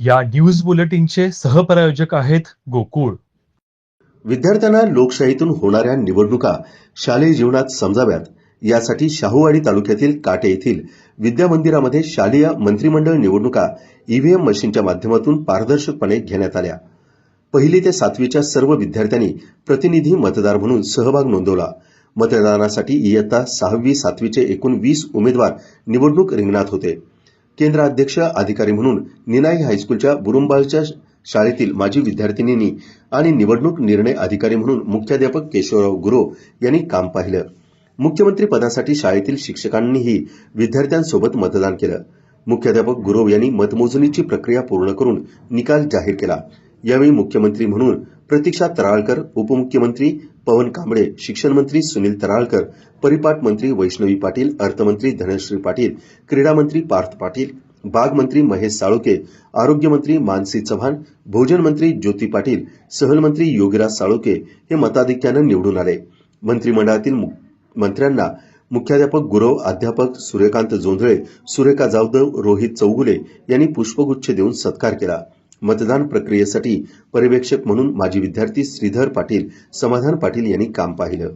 या न्यूज बुलेटिनचे सहप्रायोजक आहेत गोकुळ. विद्यार्थ्यांना लोकशाहीतून होणाऱ्या निवडणुका शालेय जीवनात समजाव्यात. यासाठी शाहूवाडी तालुक्यातील काटे येथील विद्या मंदिरामध्ये शालेय मंत्रिमंडळ निवडणुका ईव्हीएम मशीनच्या माध्यमातून पारदर्शकपणे घेण्यात आल्या. पहिली ते सातवीच्या सर्व विद्यार्थ्यांनी प्रतिनिधी मतदार म्हणून सहभाग नोंदवला. मतदानासाठी इयत्ता सहावी सातवीचे एकूण वीस उमेदवार निवडणूक रिंगणात होते. केंद्राध्यक्ष अधिकारी म्हणून निनाई हायस्कूलच्या बुरुंबाळच्या शाळेतील माजी विद्यार्थिनींनी आणि निवडणूक निर्णय अधिकारी म्हणून मुख्याध्यापक केशवराव गुरव यांनी काम पाहिलं. मुख्यमंत्री पदासाठी शाळेतील शिक्षकांनीही विद्यार्थ्यांसोबत मतदान केलं. मुख्याध्यापक गुरव यांनी मतमोजणीची प्रक्रिया पूर्ण करून निकाल जाहीर केला. यावेळी मुख्यमंत्री म्हणून प्रतीक्षा तराळकर उपमुख्यमंत्री पवन कांबळे शिक्षण मंत्री सुनील तराळकर परिपाठ मंत्री वैष्णवी पाटील अर्थमंत्री धनश्री पाटील क्रीडा मंत्री पार्थ पाटील बागमंत्री महेश साळुके आरोग्यमंत्री मानसी चव्हाण भोजन मंत्री ज्योती पाटील सहलमंत्री योगीराज साळुके हे मताधिक्यानं निवडून आले. मंत्रिमंडळातील मंत्र्यांना मुख्याध्यापक गुरव अध्यापक सूर्यकांत जोंधळे सुरेखा जाधव रोहित चौगुले यांनी पुष्पगुच्छ देऊन सत्कार केला. मतदान प्रक्रियेसाठी पर्यवेक्षक म्हणून माजी विद्यार्थी श्रीधर पाटील समाधान पाटील यांनी काम पाहिलं.